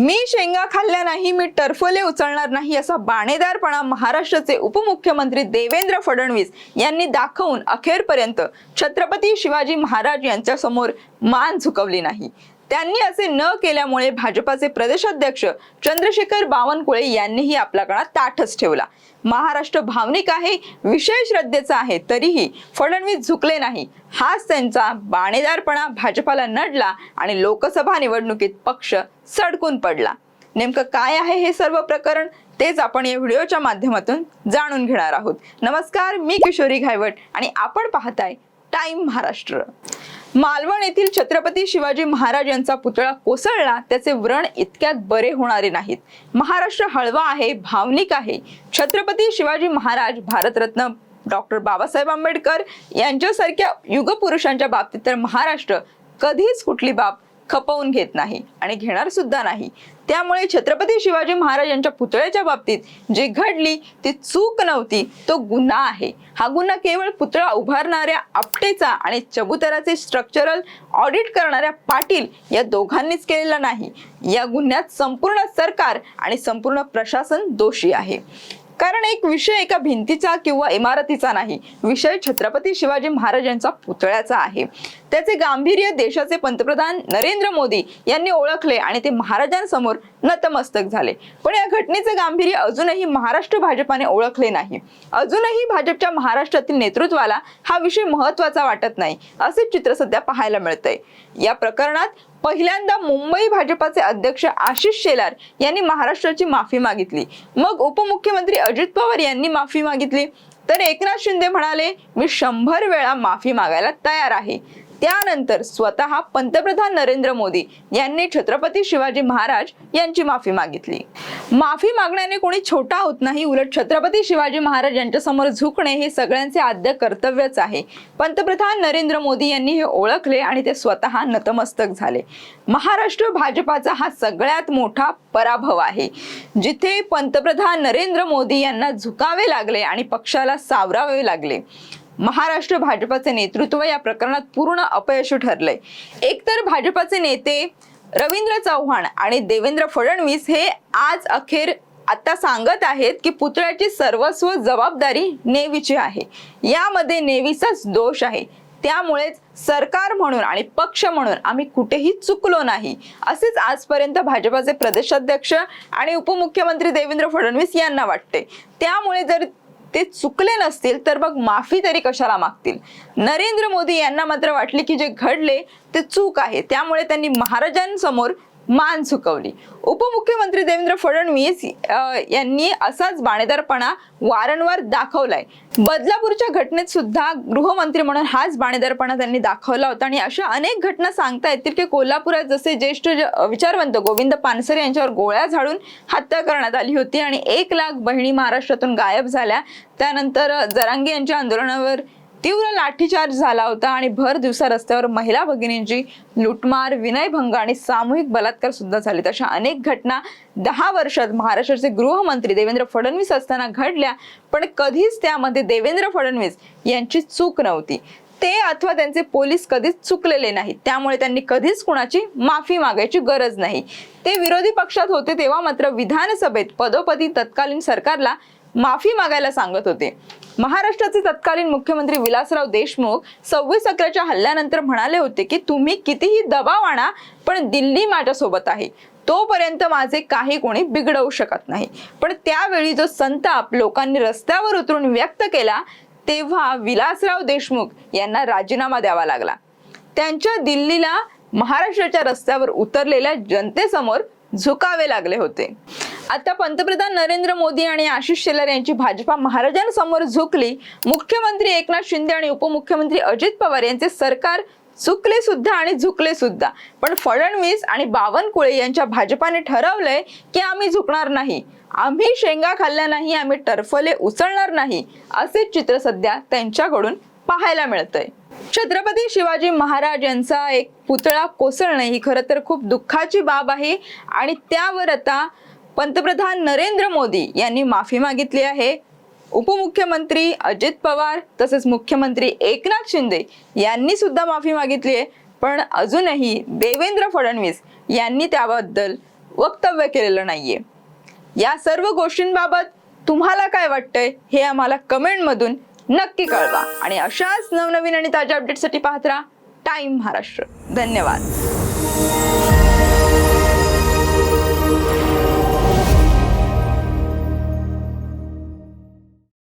मी शेंगा खाल्ल्या नाही मी टर्फले उचलणार नाही असा बाणेदारपणा महाराष्ट्राचे उपमुख्यमंत्री देवेंद्र फडणवीस यांनी दाखवून अखेरपर्यंत छत्रपती शिवाजी महाराज यांच्यासमोर मान झुकवली नाही. त्यांनी असे न केल्यामुळे भाजपाचे प्रदेशाध्यक्ष चंद्रशेखर बावनकुळे यांनीही आपला गळा ताठच ठेवला. महाराष्ट्र भावनिक आहे विषय श्रद्धेचा आहे तरीही फडणवीस झुकले नाही. हाच त्यांचा बाणेदारपणा भाजपाला नडला आणि लोकसभा निवडणुकीत पक्ष सडकून पडला. नेमकं काय आहे हे सर्व प्रकरण? तेच आपण या व्हिडिओच्या माध्यमातून जाणून घेणार आहोत. नमस्कार मी किशोरी घायवट आणि आपण पाहताय टाइम महाराष्ट्र. मालवण येथील छत्रपती शिवाजी महाराज यांचा पुतळा कोसळला त्याचे व्रण इतक्यात बरे होणारे नाहीत. महाराष्ट्र हळवा आहे भावनिक आहे. छत्रपती शिवाजी महाराज भारतरत्न डॉक्टर बाबासाहेब आंबेडकर यांच्यासारख्या युगपुरुषांच्या बाबतीत तर महाराष्ट्र कधीच कुठली बाब खपवून घेत नाही आणि घेणार सुद्धा नाही. त्यामुळे छत्रपती शिवाजी महाराज यांच्या पुतळ्याच्या बाबतीत जी घडली ती चूक नव्हती तो गुन्हा आहे. हा गुन्हा केवळ पुतळा उभारणाऱ्या आपटेचा आणि चबुतराचे स्ट्रक्चरल ऑडिट करणाऱ्या पाटील या दोघांनीच केलेला नाही. या गुन्ह्यात संपूर्ण सरकार आणि संपूर्ण प्रशासन दोषी आहे. कारण एक विषय एका भिंतीचा किंवा इमारतीचा नाही. विषय छत्रपती शिवाजी महाराजांचा पुतळ्याचा आहे. त्याचे गांभीर्य देशाचे पंतप्रधान नरेंद्र मोदी यांनी ओळखले आणि ते महाराजांसमोर नतमस्तक झाले. पण या घटनेचे गांभीर्य अजूनही महाराष्ट्र भाजपाने ओळखले नाही. अजूनही भाजपच्या महाराष्ट्रातील नेतृत्वाला हा विषय महत्त्वाचा वाटत नाही असे चित्र सध्या पाहायला मिळतंय. या प्रकरणात पहिल्यांदा मुंबई भाजपाचे अध्यक्ष आशिष शेलार यांनी महाराष्ट्राची माफी मागितली. मग उपमुख्यमंत्री अजित पवार यांनी माफी मागितली. तर एकनाथ शिंदे म्हणाले मी शंभर वेळा माफी मागायला तयार आहे. त्यानंतर स्वतः पंतप्रधान नरेंद्र मोदी यांनी छत्रपती शिवाजी महाराज यांची माफी मागितली. माफी मागण्याने कोणी छोटा होत नाही उलट छत्रपती शिवाजी महाराज यांच्या समोर झुकणे हे सगळ्यांचे आद्य कर्तव्यच आहे. पंतप्रधान नरेंद्र मोदी यांनी हे ओळखले आणि ते स्वतः नतमस्तक झाले. महाराष्ट्र भाजपाचा हा सगळ्यात मोठा पराभव आहे. जिथे पंतप्रधान नरेंद्र मोदी यांना झुकावे लागले आणि पक्षाला सावरावे लागले. महाराष्ट्र भाजपाचे नेतृत्व या प्रकरणात पूर्ण अपयशी ठरलंय. एकतर भाजपाचे नेते रवींद्र चव्हाण आणि देवेंद्र फडणवीस हे आज अखेर आता सांगत आहेत की पुतळ्याची सर्वस्व जबाबदारी नेव्हीची आहे. यामध्ये नेव्हीचाच दोष आहे. त्यामुळेच सरकार म्हणून आणि पक्ष म्हणून आम्ही कुठेही चुकलो नाही. असेच आजपर्यंत भाजपाचे प्रदेशाध्यक्ष आणि उपमुख्यमंत्री देवेंद्र फडणवीस यांना वाटते त्यामुळे जर ते चुकले नसतील तर मग माफी तरी कशाला मागतील? नरेंद्र मोदी यांना मात्र वाटले की जे घडले ते चूक आहे. त्यामुळे त्यांनी महाराजांसमोर मान चुकवली उपमुख्यमंत्री देवेंद्र फडणवीस यांनी असाच बाणेदारपणा वारंवार दाखवलाय. बदलापूरच्या घटनेत सुद्धा गृहमंत्री म्हणून हाच बाणेदारपणा त्यांनी दाखवला होता आणि अशा अनेक घटना सांगता येतील की कोल्हापुरात जसे ज्येष्ठ विचारवंत गोविंद पानसरे यांच्यावर गोळ्या झाडून हत्या करण्यात आली होती आणि एक लाख बहिणी महाराष्ट्रातून गायब झाल्या. त्यानंतर जरांगे यांच्या आंदोलनावर तीव्र लाठीचार्ज झाला होता आणि भर दिवसा रस्त्यावर महिला भगिनींची लुटमार विनयभंग आणि सामूहिक बलात्कार सुद्धा झाले अशा अनेक घटना दहा वर्षात महाराष्ट्राचे गृहमंत्री देवेंद्र फडणवीस असताना घडल्या पण कधीच त्यामध्ये देवेंद्र फडणवीस यांची चूक नव्हती. ते अथवा त्यांचे पोलीस कधीच चुकलेले नाहीत. त्यामुळे त्यांनी कधीच कुणाची माफी मागायची गरज नाही. ते विरोधी पक्षात होते तेव्हा मात्र विधानसभेत पदोपदी तत्कालीन सरकारला माफी मागायला सांगत होते. महाराष्ट्राचे तत्कालीन मुख्यमंत्री विलासराव देशमुख सव्वीस अकराच्या हल्ल्यानंतर म्हणाले होते की तुम्ही कितीही दबाव आणा पण दिल्ली माझ्यासोबत आहे. तोपर्यंत माझे काही कोणी बिघडवू शकत नाही. पण त्यावेळी जो संताप लोकांनी रस्त्यावर उतरून व्यक्त केला तेव्हा विलासराव देशमुख यांना राजीनामा द्यावा लागला. त्यांच्या दिल्लीला महाराष्ट्राच्या रस्त्यावर उतरलेल्या जनतेसमोर झुकावे लागले होते. आता पंतप्रधान नरेंद्र मोदी आणि आशिष शेलार यांची भाजपा महाराजांसमोर झुकली. मुख्यमंत्री एकनाथ शिंदे आणि उपमुख्यमंत्री अजित पवार यांचे सरकार चुकले सुद्धा आणि झुकले सुद्धा. पण फडणवीस आणि बावनकुळे यांच्या भाजपाने ठरवलंय की आम्ही झुकणार नाही. आम्ही शेंगा खाल्ल्या नाही आम्ही टर्फले उचलणार नाही असे चित्र सध्या त्यांच्याकडून पाहायला मिळतंय. छत्रपती शिवाजी महाराज यांचा एक पुतळा कोसळणे ही खरं तर खूप दुःखाची बाब आहे. आणि त्यावर आता पंतप्रधान नरेंद्र मोदी यांनी माफी मागितली आहे. उपमुख्यमंत्री अजित पवार तसेच मुख्यमंत्री एकनाथ शिंदे यांनी सुद्धा माफी मागितली आहे. पण अजूनही देवेंद्र फडणवीस यांनी त्याबद्दल वक्तव्य केलेलं नाहीये. या सर्व गोष्टींबाबत तुम्हाला काय वाटतंय हे आम्हाला कमेंटमधून नक्की कळवा. आणि अशाच नवनवीन आणि ताज्या अपडेटसाठी पाहत राहा. टाइम महाराष्ट्र. धन्यवाद.